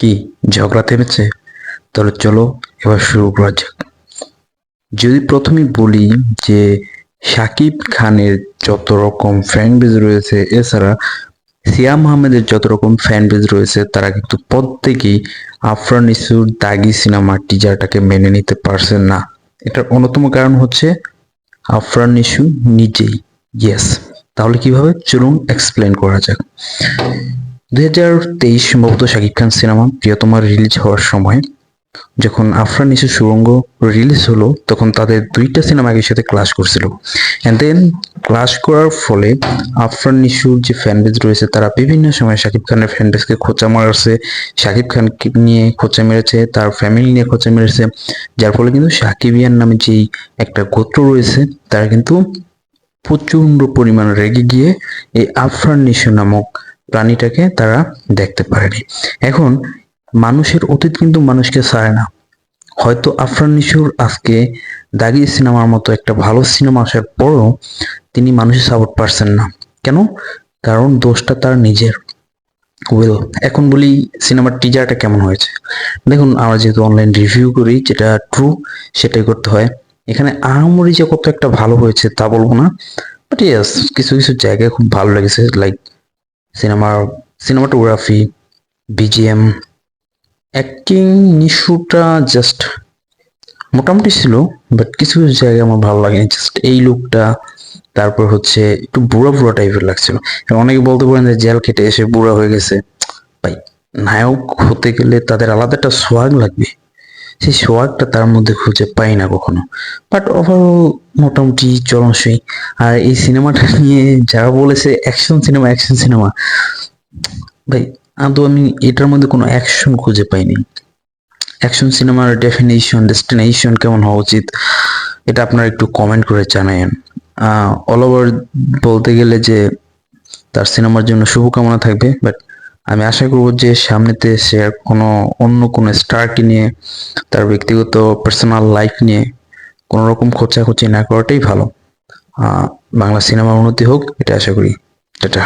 কি ঝগড়া থেমেছে? তাহলে চলো এবার শুরু করা যাক। যদি প্রথমেই বলি যে শাকিব খানের যত রকম ফ্যান বেজ রয়েছে, এছাড়া সিয়াম আহমেদের যত রকম ফ্যান বেজ রয়েছে, তারা কিন্তু প্রত্যেকেই আফরান ইসুর দাগি সিনেমার টিজারটাকে মেনে নিতে পারছেন না। এটার অন্যতম কারণ হচ্ছে আফরান ইস্যু নিজেই। ইয়েস তাহলে কীভাবে? চলুন এক্সপ্লেন করা যাক। দুই হাজার তেইশ সম্ভবত শাকিব খান সিনেমা প্রিয়তমা রিলিজ হওয়ার সময় যখন আফরান ইস্যু সুরঙ্গ রিলিজ হলো, তখন তাদের দুইটা সিনেমা একই সাথে ক্লাস করছিল। অ্যান্ড দেন ক্লাস করার ফলে আফরান ইস্যুর যে ফ্যান বেজ রয়েছে, তারা বিভিন্ন সময় শাকিব খানের ফ্যান বেজকে খোঁচা মারছে। শাকিব খানকে নিয়ে খোঁচা মেরেছে, তার ফ্যামিলি নিয়ে খোঁচা মেরেছে। যার ফলে কিন্তু সাকিবিয়ান নামে যেই একটা গোত্র রয়েছে, তারা কিন্তু প্রচণ্ড পরিমাণ রেগে গিয়ে এই আফরান নিশু নামক প্রাণীটাকে তারা দেখতে পারেনি। এখন মানুষের অতীত কিন্তু মানুষকে ছাড়ে না। হয়তো আফরান নিশুর আজকে দাগি সিনেমার মতো একটা ভালো সিনেমা আসার পরও তিনি মানুষের সাপোর্ট পারছেন না। কেন? কারণ দোষটা তার নিজের। ওয়েল এখন বলি সিনেমার টিজারটা কেমন হয়েছে? দেখুন, আমরা যেহেতু অনলাইন রিভিউ করি, যেটা ট্রু সেটাই করতে হয়। এখানে আহামরি যে কত একটা ভালো হয়েছে তা বলব না। বাট ইয়াস কিছু কিছু জায়গায় খুব ভালো লেগেছে লাইক সিনেমার সিনেমাটোগ্রাফি বিজিএম অ্যাক্টিং নিশুটা জাস্ট মোটামুটি ছিল বাট কিছু কিছু জায়গায় আমার ভালো লাগেনি জাস্ট এই লুকটা তারপর হচ্ছে একটু বুড়া বুড়া টাইপের লাগছিল। অনেকে বলতে পারেন যে জেল খেটে এসে বুড়া হয়ে গেছে। ভাই, নায়ক হতে গেলে তাদের আলাদা একটা সোয়াগ লাগবে। সেই সোয়াগটা তার মধ্যে খুঁজে পাই না কখনো। বাট ওভারঅল মোটামুটি চলনসই। আর এই সিনেমাটা নিয়ে যারা বলেছে অ্যাকশন সিনেমা অ্যাকশন সিনেমা ভাই, আদৌ আমি এটার মধ্যে কোনো অ্যাকশন খুঁজে পাইনি। অ্যাকশন সিনেমার ডেফিনেশন ডেস্টিনেশন কেমন হওয়া উচিত, এটা আপনারা একটু কমেন্ট করে জানায়েন। অল ওভার বলতে গেলে যে, তার সিনেমার জন্য শুভকামনা থাকবে বাট আমি আশা করব যে সামনেতে সে কোনো অন্য কোনো স্টারকে নিয়ে, তার ব্যক্তিগত পার্সোনাল লাইফ নিয়ে কোনো রকম খোঁচাখুচি না করাটাই ভালো। বাংলা সিনেমার উন্নতি হোক, এটা আশা করি। টাটা।